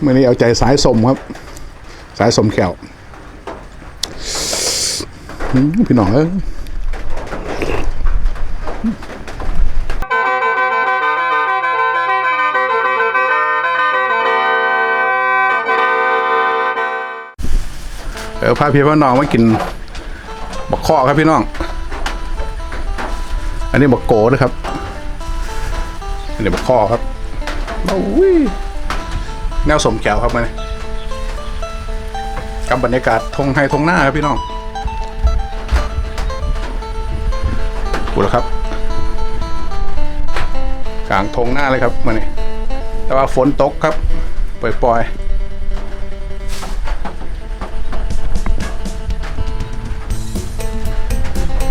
เมื่อนี้เอาใจสายสมครับ สายสมแขวพี่น้องเอ้ยเออพาพี่พ่อน้องมากินบักข้อครับพี่น้อง อันนี้บักโกนะครับ อันนี้บักข้อครับโอ้ย แนวสมแขวครับมาเนี่ยกับบรรยากาศทงไทยทงหน้าครับพี่น้องกูแล้วครับ กลางทงหน้าเลยครับมาเนี่ยแต่ว่าฝนตกครับ ปล่อยๆ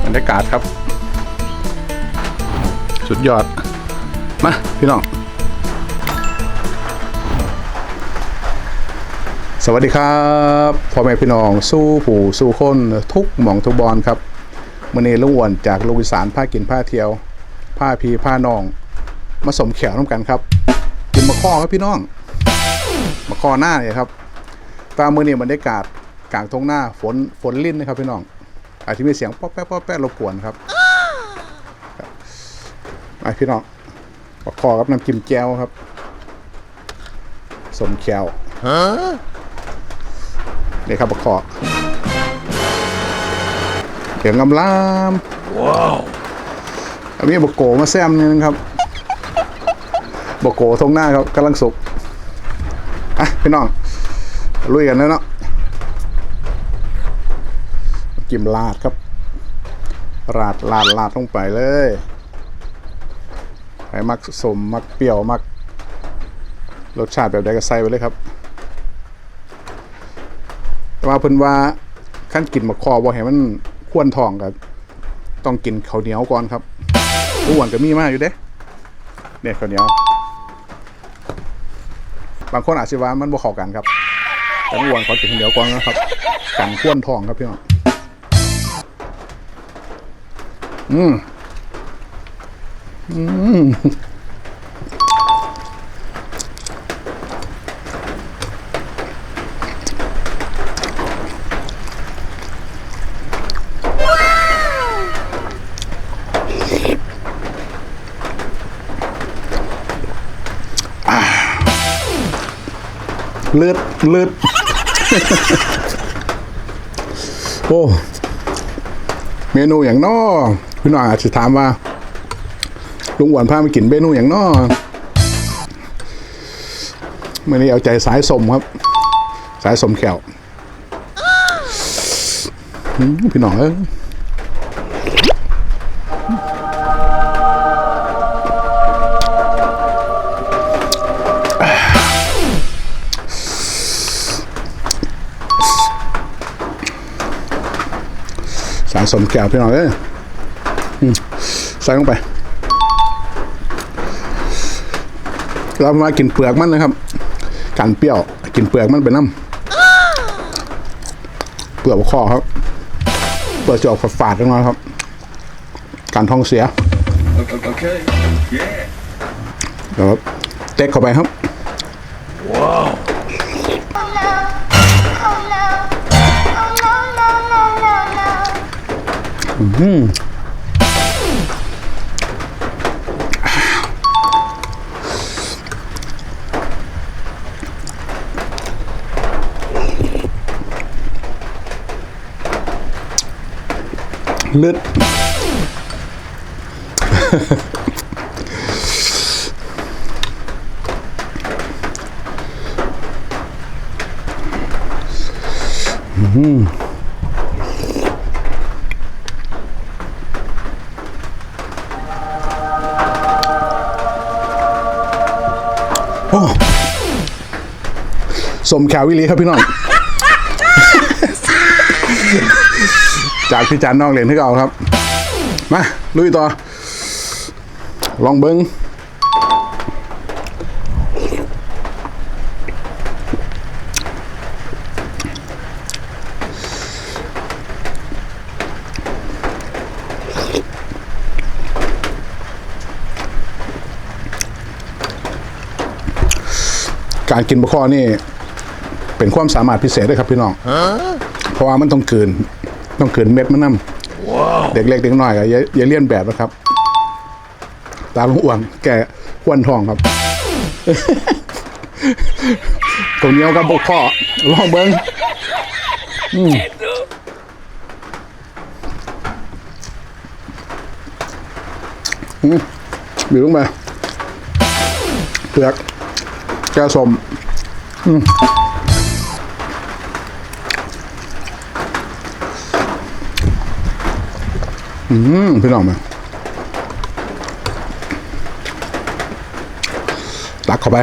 บรรยากาศครับ สุดยอด มา พี่น้อง สวัสดีครับพ่อแม่พี่น้องสู้ผู้สู้คนทุกหม่องทุกบอลครับมื่อนี้ลุงอ้วนจากลูกอีสานผ้ากินผ้าเที่ยวผ้าพีผ้านอง มาสมแขวน้ำกันครับกินมะข้อครับพี่น้องมะข้อหน้าเนี่ยครับ ตามมือนี้บรรยากาศกลางทงหน้าฝนฝนลิ้นนะครับพี่น้อง อาจจะมีเสียงป๊อปแป๊ะป๊อปแป๊ะรบกวนครับไปพี่น้องมะข้อครับน้ำจิ้มแจ่วครับสมแขว นี่ครับบะขอเสียงกำลามว้าวอันนี้บกโกมาแซมนี่นึงครับบกโกทงหน้าครับกำลังสุกอะพี่น้องลุยกันแล้วเนาะกิมลาดครับ ราดลาดลาดลงไปเลยใครมักสมมักเปรี้ยวมักรสชาติแบบใดก็ใส่ไปเลยครับแต่ ว่าเพิ่นว่าขั้นกินมะคอบ่ให้มันควนท้องก็ต้องกินข้าวเหนียวก่อนครับอ้วนก็มีมากอยู่เด้เนี่ยข้าวเหนียว บางคนอาจสิว่ามันบ่เข้ากันครับแต่อ้วนขอกินข้าวเหนียวก่อนนะครับกันควนท้องครับพี่น้องอืมอืม เลือดเลือดโอ้เมนูอย่างนอพี่น้องอาจจะถามว่า ลุงหวานพามากินเมนูอย่างนอเมื่อนี้เอาใจสายสมครับ สายสมแขวพี่หน้อย สายสมแขวพี่น้องเอ้ยอืมใส่ลงไป เรามากินเปลือกมันนะครับกันเปรี้ยวกินเปลือกมันไปน้ำเปลือกข้อครับ เปลือกจะออกฝาดๆลงมาครับ การท้องเสีย Okay. Yeah. เดี๋ยวเต็กเข้าไปครับ Oh no. Oh เลือด อ้สมแขววิลีครับพี่น้อง จากพี่จันน้องเหรียญที่เก่าครับ มาลุยต่อ ลองเบิ้ง การกินบะข้อนี่เป็นความสามารถพิเศษด้วยครับพี่น้องเพราะว่ามันต้องกลืนต้องกลืนเม็ดมันน้ำเด็กเล็กเด็กน้อยก็อย่าอย่าเลี่ยนแบบนะครับ ตาลุงอ้วนแกอ้วนทองครับตรงเหนี้ยวกับบกข้อลองเบิ้งอืมอืมบีบลงไปเปลือก แก้วสมอืมอืมพี่น้องมาตักเข้าไป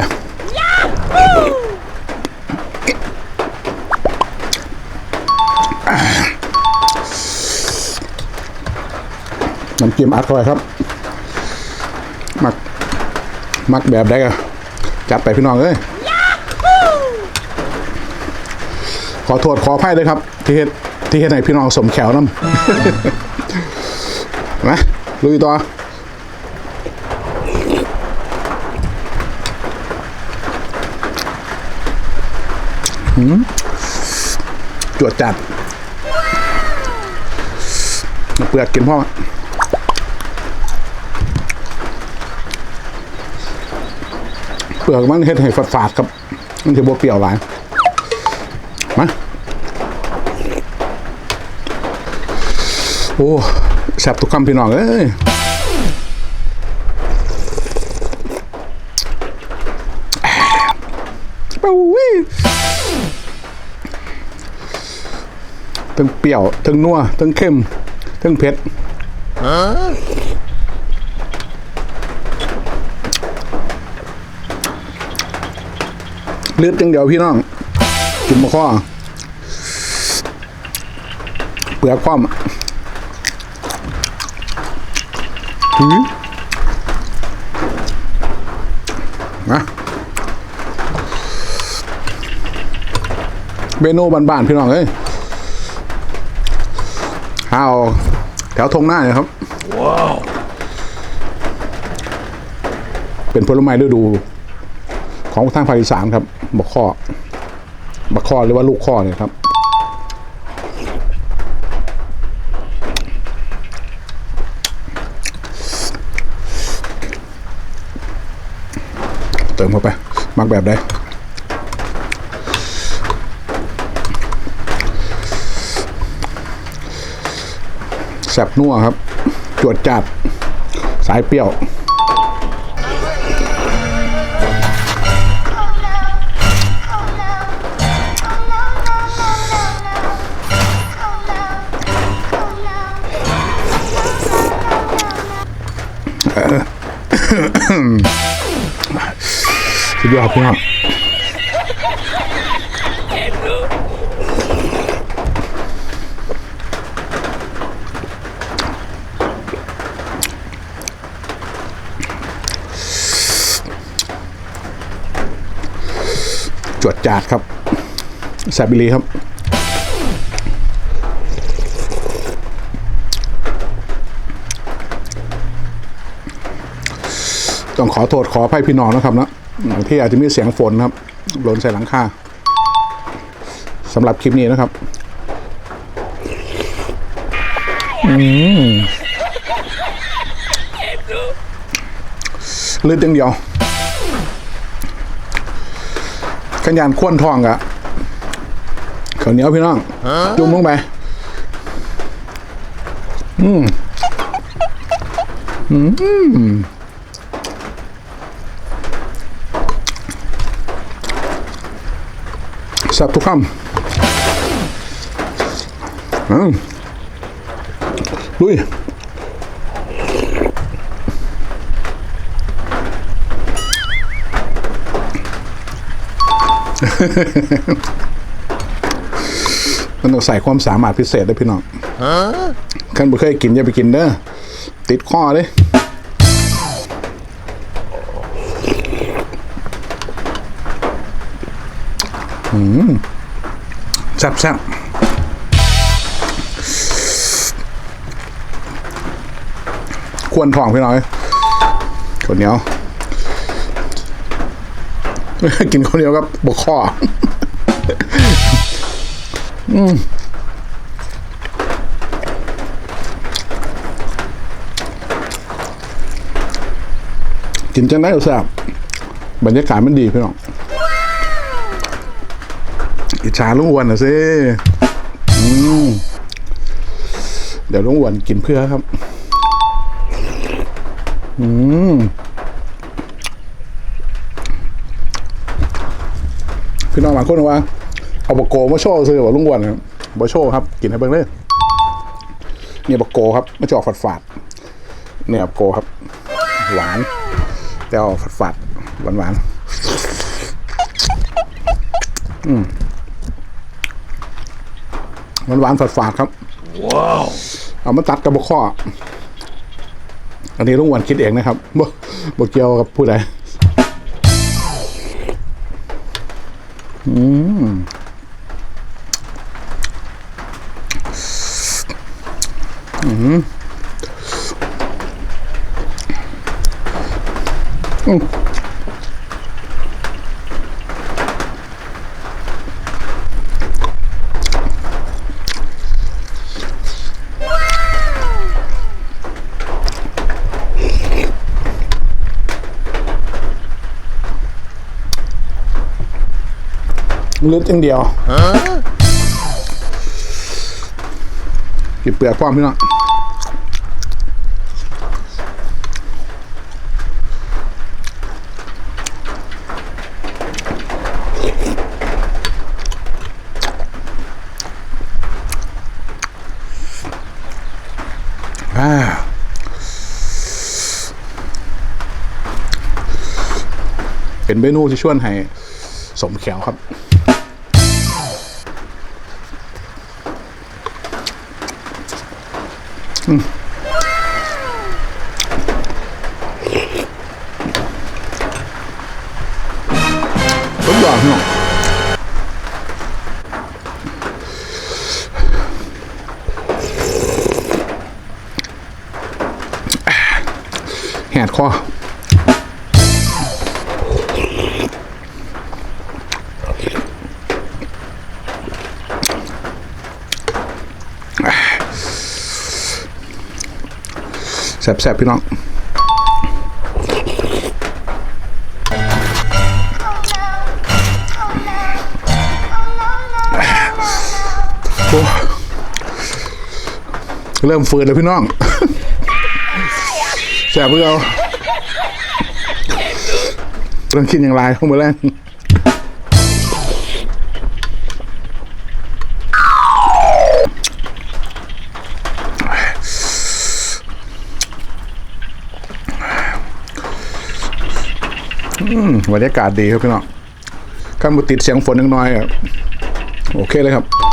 น้ำจิ้มอัดเข้าไปครับ มัก มักแบบได้ก็ จัดไปพี่น้องเลยขอโทษขออภัยด้วยครับ ที่เฮ็ดที่เฮ็ดให้พี่น้องสมแขวน้ำนะลุยต่อหืมจวดจัดเปลือกกินพ่อ เปลือกมันเฮ็ดให้ฝาดๆครับ มันจะบวเปรี้ยวหลายมาโอ้แซ่บทุกคำพี่น้องเอ้ยปุ้ยทั้งเปรี้ยวทั้งนัวทั้งเค็มทั้งเผ็ด เลือดจังเดียวพี่น้องกินมะข้อเปลือกความหือนะเมนูบ้านๆพี่น้องเอ้ยเอาแถวทงหน้าเนี่ยครับ ว้าว เป็นผลไม้ฤดู ของทางภาคอีสานครับบักข้อบักข้อหรือว่าลูกข้อเนี่ยครับเติมเข้าไป มักแบบใดแซ่บนัวครับ จวดจัด สายเปรี้ยว สุดยอดพี่น้องจวดจาดครับแซบบิลีครับต้องขอโทษขออภัยพี่น้องนะครับนะ ที่อาจจะมีเสียงฝนครับหล่นใส่หลังคาสำหรับคลิปนี้นะครับอืมลืดอย่างเดียวขันยานข้วนทองกะข้าวเหนียวพี่น้องจุ่มลงไป อืม อืม แซ่บทุกคำอืมลุยมันต้องใส่ความสามารถพิเศษด้วยพี่น้องขันบ่เคยกินอย่าไปกินเด้อติดข้อเลย แซ่บแซ่บควรทองพี่น้อยคนเหนียวกินคนเดียวกับบกข้อกินจังได้ก็แซ่บบรรยากาศมันดีพี่น้อง อิจฉาลุงอ้วนนะสิเดี๋ยวลุงอ้วนกินเพื่อครับ อืมพี่น้องบางคนว่า เอาบกโกมาโชว์ซื้อว่าลุงอ้วนครับบอโชว์ครับ กินให้เบิ่งเลยเนี่ยบกโกครับมาจอกฝาดๆเนี่ยบกโกครับ หวาน แต่ออกฝาดๆหวานหวานอืม หวานหวานๆฝาดฝาดๆครับ ว้าวเอามาตัดกับบกข้อ อันนี้ลุงอ้วันคิดเองนะครับบ่บ่เกี่ยวกับผู้ใดอืมอืมอืม ลือดอย่างเดียวกินเปลือกพร้อมพี่น้องเป็นเมนูที่ชวนให้สมแขวครับ ทุกอย่างเนาะแหดคอ แสบๆพี่น้องเริ่มฟืนแล้วพี่น้องแสบเพื่อเอาต้องกินอย่างไรเข้ามาแล้ บรรยากาศดีครับพี่น้องข้างบนติดเสียงฝนนิดหน่อยโอเคเลยครับ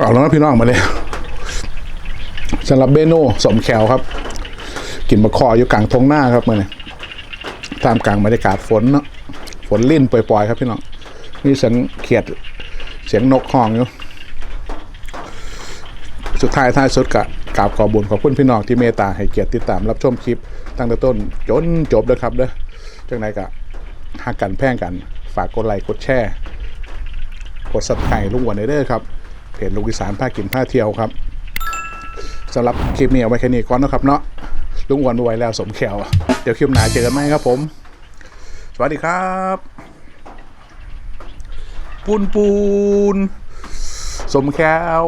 เอาแล้วนะพี่น้องมาเลยสำหรับเบโน่สมแขวครับ กินมะคออยู่กลางทงหน้าครับมาเนี่ยตามกลางบรรยากาศฝนเนาะฝนลิ่นปล่อยๆ ครับพี่น้องมีเสียงเขียดเสียงนกห้องอยู่สุดท้ายท้ายสุดกะกราบขอบุญขอบคุณพี่น้องที่เมตตาให้เกียรติติดตามรับชมคลิป ตั้งแต่ต้นจนจบเลยครับเด้อจังไหนกะหักกันแพ่งกัน ฝากกดไลค์กดแชร์กดสับไข่ลุงวันเด้อครับ เพจลุงอีสานผ้ากินผ้าเที่ยวครับสำหรับคลิปนี้เอาไว้แค่นี้ก่อนนะครับเนาะลุงอ้วันไว้แล้วสมแขวเดี๋ยวคลิปหน้าเจอกันไหมครับผม สวัสดีครับ ปูนปูนสมแขว